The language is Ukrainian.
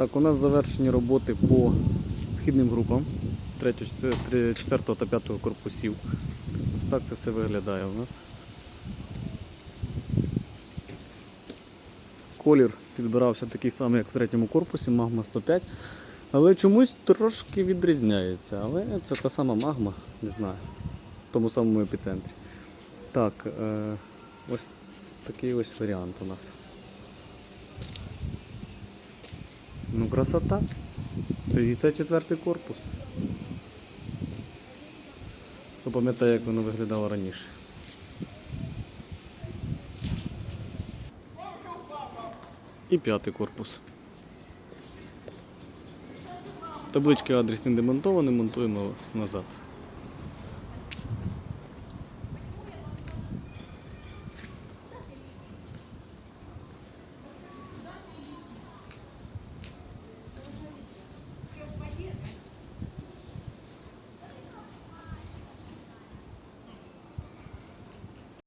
Так, у нас завершені роботи по вхідним групам 3, 4 та 5 корпусів. Ось так це все виглядає у нас. Колір підбирався такий самий, як в третьому корпусі, магма 105. Але чомусь трошки відрізняється. Але це та сама магма, не знаю, в тому самому епіцентрі. Так, е, ось такий ось варіант у нас. Ну, красота. І це четвертий корпус. Хто пам'ятає, як воно виглядало раніше. І п'ятий корпус. Таблички адресні демонтовані, монтуємо назад.